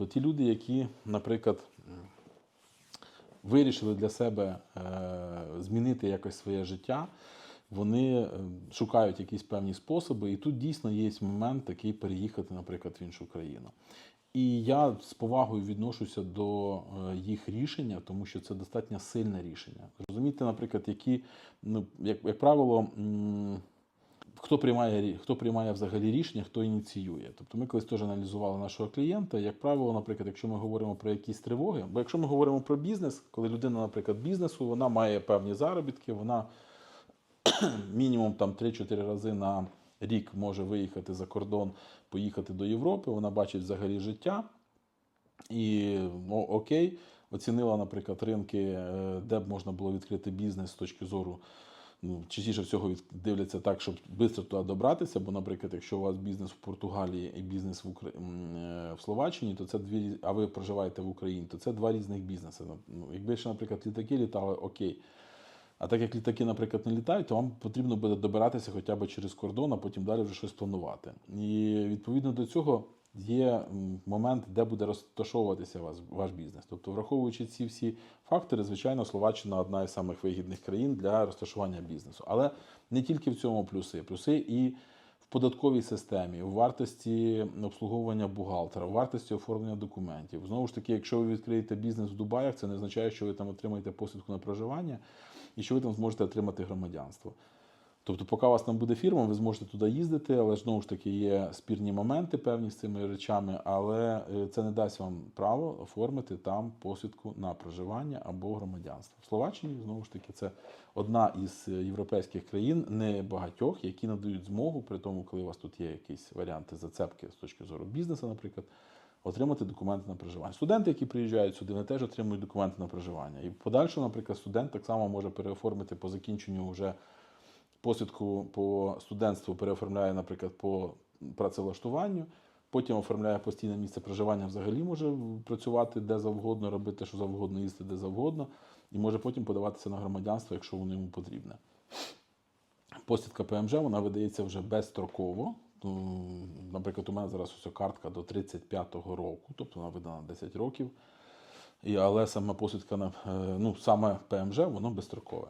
Тобто ті люди, які, наприклад, вирішили для себе е, змінити якось своє життя, вони е, шукають якісь певні способи, і тут дійсно є момент такий переїхати, наприклад, в іншу країну. І я з повагою відношуся до е, їх рішення, тому що це достатньо сильне рішення. Розумієте, наприклад, які, ну, як, як правило, хто приймає, хто приймає взагалі рішення, хто ініціює. Тобто ми колись теж аналізували нашого клієнта. Як правило, наприклад, якщо ми говоримо про якісь тривоги, бо якщо ми говоримо про бізнес, коли людина, наприклад, бізнесу, вона має певні заробітки, вона мінімум там 3-4 рази на рік може виїхати за кордон, поїхати до Європи, вона бачить взагалі життя. І ну, окей, оцінила, наприклад, ринки, е, де б можна було відкрити бізнес з точки зору. Ну, частіше всього дивляться так, щоб швидко туди добратися. Бо, наприклад, якщо у вас бізнес в Португалії і бізнес в, Укра... м, е, в Словаччині, то це дві а ви проживаєте в Україні, то це два різних бізнеси. Ну, якби ще, наприклад, літаки літали, окей. А так як літаки, наприклад, не літають, то вам потрібно буде добиратися хоча б через кордон, а потім далі вже щось планувати. І відповідно до цього є момент, де буде розташовуватися ваш бізнес. Тобто, враховуючи ці всі фактори, звичайно, Словаччина одна із самих вигідних країн для розташування бізнесу. Але не тільки в цьому плюси. Плюси і в податковій системі, у вартості обслуговування бухгалтера, у вартості оформлення документів. Знову ж таки, якщо ви відкриєте бізнес в Дубаях, це не означає, що ви там отримаєте посвідку на проживання і що ви там зможете отримати громадянство. Тобто, поки у вас там буде фірма, ви зможете туди їздити, але ж знову ж таки є спірні моменти певні з цими речами, але е, це не дасть вам право оформити там посвідку на проживання або громадянство. В Словаччині знову ж таки це одна із е, європейських країн, не багатьох, які надають змогу, при тому, коли у вас тут є якісь варіанти зацепки з точки зору бізнесу, наприклад. Отримати документи на проживання. Студенти, які приїжджають сюди, вони теж отримують документи на проживання. І в подальшому, наприклад, студент так само може переоформити по закінченню вже посвідку по студентству переоформляє, наприклад, по працевлаштуванню, потім оформляє постійне місце проживання, взагалі може працювати де завгодно, робити що завгодно, їсти де завгодно, і може потім подаватися на громадянство, якщо воно йому потрібне. Посвідка ПМЖ вона видається вже безстроково. Ну, Наприклад, у мене зараз ось картка до 35-го року, тобто вона видана 10 років. Але саме посвідка е, ну, саме ПМЖ, воно безстрокове.